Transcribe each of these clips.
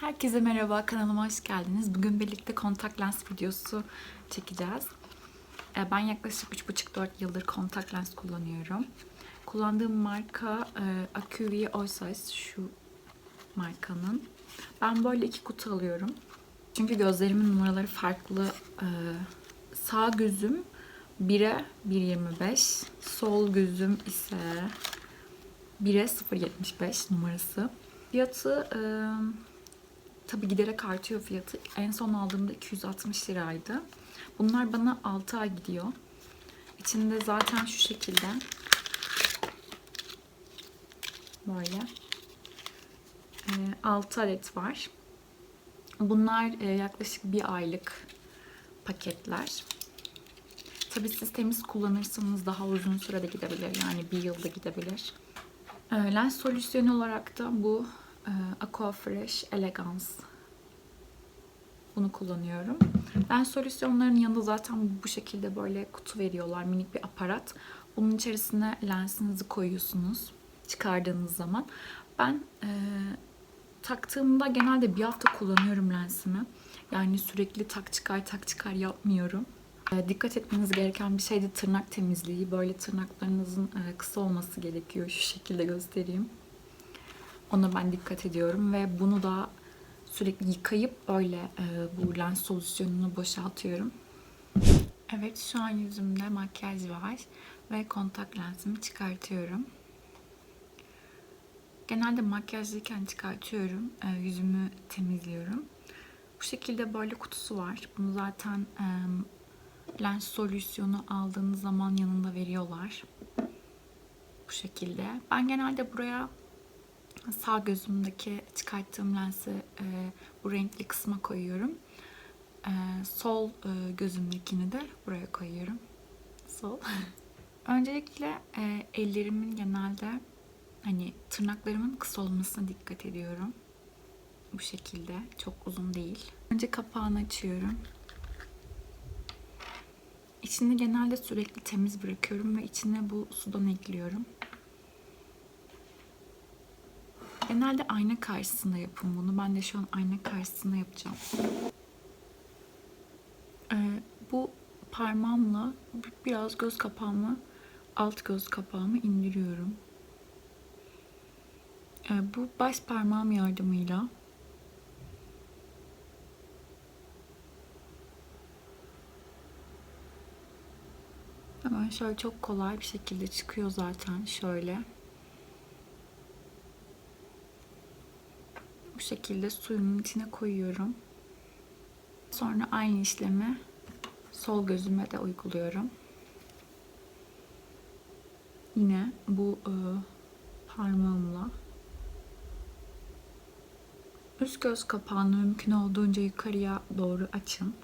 Herkese merhaba, kanalıma hoş geldiniz. Bugün birlikte kontak lens videosu çekeceğiz. Ee, Ben yaklaşık 3,5-4 yıldır kontak lens kullanıyorum. Kullandığım marka e, Acuvue Allsize şu markanın. Ben böyle iki kutu alıyorum. Çünkü gözlerimin numaraları farklı. Ee, Sağ gözüm 1'e 1.25, sol gözüm ise 1'e 0.75 numarası. Fiyatı e, tabi giderek artıyor fiyatı. En son aldığımda 260 liraydı. Bunlar bana 6 ay gidiyor. İçinde zaten şu şekilde böyle e, 6 adet var. Bunlar e, yaklaşık bir aylık paketler. Tabii siz temiz kullanırsanız daha uzun sürede gidebilir. Yani bir yılda gidebilir. Lens solüsyonu olarak da bu e, Aquafresh Elegance. Bunu kullanıyorum. Lens solüsyonların yanında zaten bu şekilde böyle kutu veriyorlar. Minik bir aparat. Bunun içerisine lensinizi koyuyorsunuz. Çıkardığınız zaman. Ben e, taktığımda genelde bir hafta kullanıyorum lensimi. Yani sürekli tak çıkar tak çıkar yapmıyorum. E, Dikkat etmeniz gereken bir şey de tırnak temizliği. Böyle tırnaklarınızın e, kısa olması gerekiyor. Şu şekilde göstereyim. Ona ben dikkat ediyorum ve bunu da sürekli yıkayıp öyle e, bu lens solüsyonunu boşaltıyorum. Evet şu an yüzümde makyaj var ve kontak lensimi çıkartıyorum. Genelde makyajlıyken çıkartıyorum. e, yüzümü temizliyorum. Bu şekilde böyle kutusu var. Bunu zaten e, lens solüsyonu aldığınız zaman yanında veriyorlar. Bu şekilde. Ben genelde buraya sağ gözümdeki çıkarttığım lensi e, bu renkli kısma koyuyorum. E, sol e, gözümdekini de buraya koyuyorum. Sol. Öncelikle e, ellerimin genelde hani tırnaklarımın kısa olmasına dikkat ediyorum. Bu şekilde. Çok uzun değil. Önce kapağını açıyorum. İçini genelde sürekli temiz bırakıyorum ve içine bu sudan ekliyorum. Genelde ayna karşısında yapın bunu. Ben de şu an ayna karşısında yapacağım. Ee, bu parmağımla biraz göz kapağımı, alt göz kapağımı indiriyorum. Ee, bu baş parmağım yardımıyla hemen şöyle çok kolay bir şekilde çıkıyor zaten şöyle. Bu şekilde suyumun içine koyuyorum. Sonra aynı işlemi sol gözüme de uyguluyorum. Yine bu e, parmağımla üst göz kapağını mümkün olduğunca yukarıya doğru açın.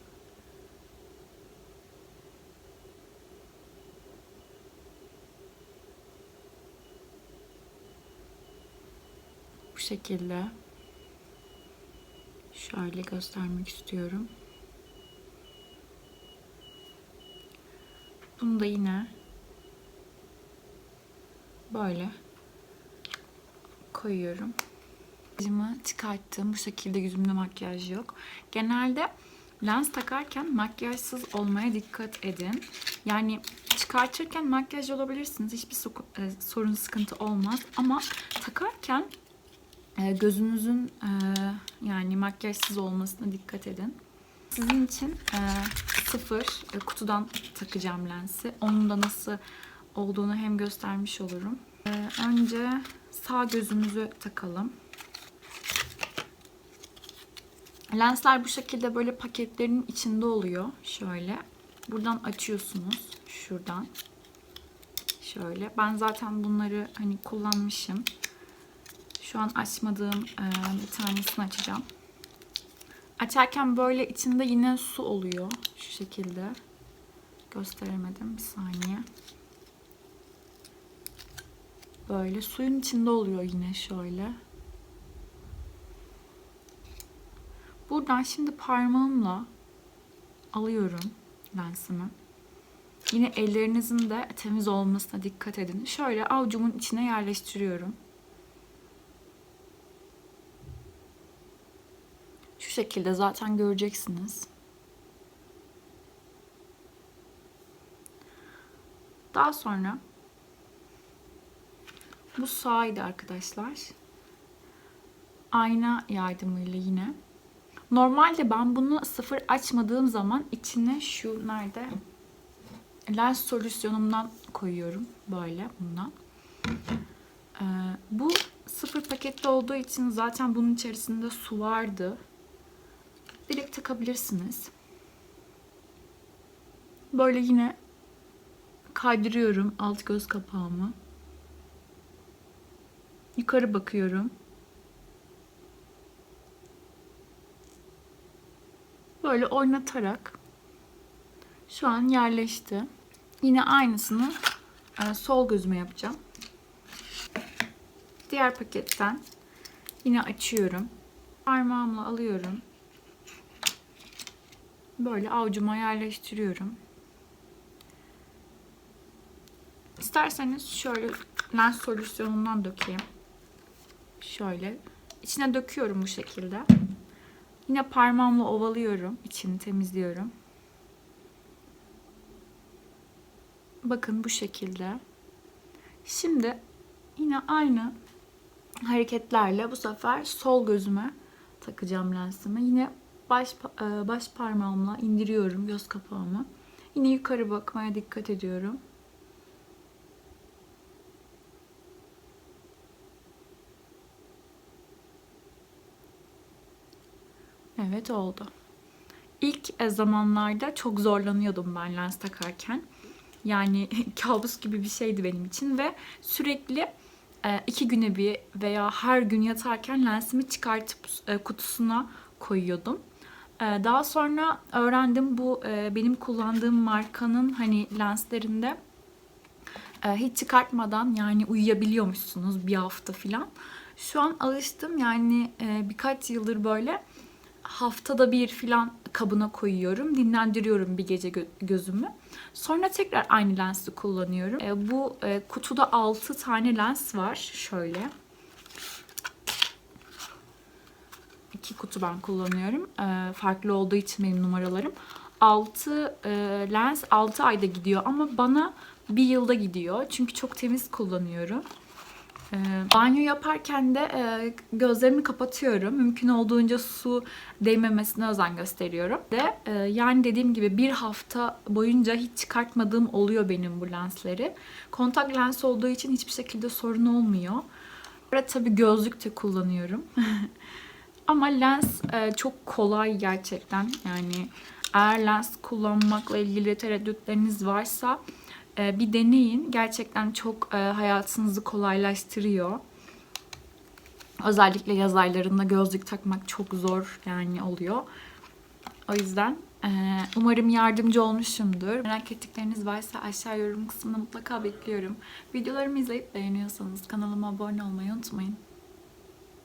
Bu şekilde şöyle göstermek istiyorum. Bunu da yine böyle koyuyorum. Makyajımı çıkarttım. Bu şekilde yüzümde makyaj yok. Genelde lens takarken makyajsız olmaya dikkat edin. Yani çıkartırken makyaj olabilirsiniz. Hiçbir e, sorun sıkıntı olmaz. Ama takarken gözünüzün e, yani makyajsız olmasına dikkat edin. Sizin için e, sıfır e, kutudan takacağım lensi. Onun da nasıl olduğunu hem göstermiş olurum. E, önce sağ gözümüzü takalım. Lensler bu şekilde böyle paketlerin içinde oluyor. Şöyle. Buradan açıyorsunuz. Şuradan. Şöyle. Ben zaten bunları hani kullanmışım. Şu an açmadığım bir tanesini açacağım. Açarken böyle içinde yine su oluyor. Şu şekilde. Gösteremedim. Bir saniye. Böyle suyun içinde oluyor yine şöyle. Buradan şimdi parmağımla alıyorum lensimi. Yine ellerinizin de temiz olmasına dikkat edin. Şöyle avucumun içine yerleştiriyorum. Şekilde zaten göreceksiniz. Daha sonra bu sağydı arkadaşlar. Ayna yardımıyla yine. Normalde ben bunu sıfır açmadığım zaman içine şu nerede lens solüsyonumdan koyuyorum. Böyle bundan. Ee, bu sıfır pakette olduğu için zaten bunun içerisinde su vardı. Direkt takabilirsiniz. Böyle yine kaydırıyorum alt göz kapağımı. Yukarı bakıyorum. Böyle oynatarak şu an yerleşti. Yine aynısını e, sol gözüme yapacağım. Diğer paketten yine açıyorum. Parmağımla alıyorum. Böyle avucuma yerleştiriyorum. İsterseniz şöyle lens solüsyonundan dökeyim. Şöyle. İçine döküyorum bu şekilde. Yine parmağımla ovalıyorum. içini temizliyorum. Bakın bu şekilde. Şimdi yine aynı hareketlerle bu sefer sol gözüme takacağım lensimi. Yine baş e, baş parmağımla indiriyorum göz kapağımı. Yine yukarı bakmaya dikkat ediyorum. Evet oldu. İlk e, zamanlarda çok zorlanıyordum ben lens takarken. Yani kabus gibi bir şeydi benim için ve sürekli e, iki güne bir veya her gün yatarken lensimi çıkartıp kutusuna koyuyordum. Daha sonra öğrendim bu benim kullandığım markanın hani lenslerinde hiç çıkartmadan yani uyuyabiliyormuşsunuz bir hafta falan. Şu an alıştım yani birkaç yıldır böyle haftada bir filan kabına koyuyorum. Dinlendiriyorum bir gece gö- gözümü. Sonra tekrar aynı lensi kullanıyorum. E, bu e, kutuda 6 tane lens var. Şöyle. İki kutu ben kullanıyorum. E, farklı olduğu için benim numaralarım. 6 e, lens 6 ayda gidiyor ama bana bir yılda gidiyor. Çünkü çok temiz kullanıyorum. E, banyo yaparken de e, gözlerimi kapatıyorum. Mümkün olduğunca su değmemesine özen gösteriyorum. De e, yani dediğim gibi bir hafta boyunca hiç çıkartmadığım oluyor benim bu lensleri. Kontak lens olduğu için hiçbir şekilde sorun olmuyor. Burada tabii gözlük de kullanıyorum. Ama lens e, çok kolay gerçekten. Yani eğer lens kullanmakla ilgili tereddütleriniz varsa e, bir deneyin. Gerçekten çok e, hayatınızı kolaylaştırıyor. Özellikle yaz aylarında gözlük takmak çok zor yani oluyor. O yüzden e, umarım yardımcı olmuşumdur. Merak ettikleriniz varsa aşağı yorum kısmına mutlaka bekliyorum. Videolarımı izleyip beğeniyorsanız kanalıma abone olmayı unutmayın.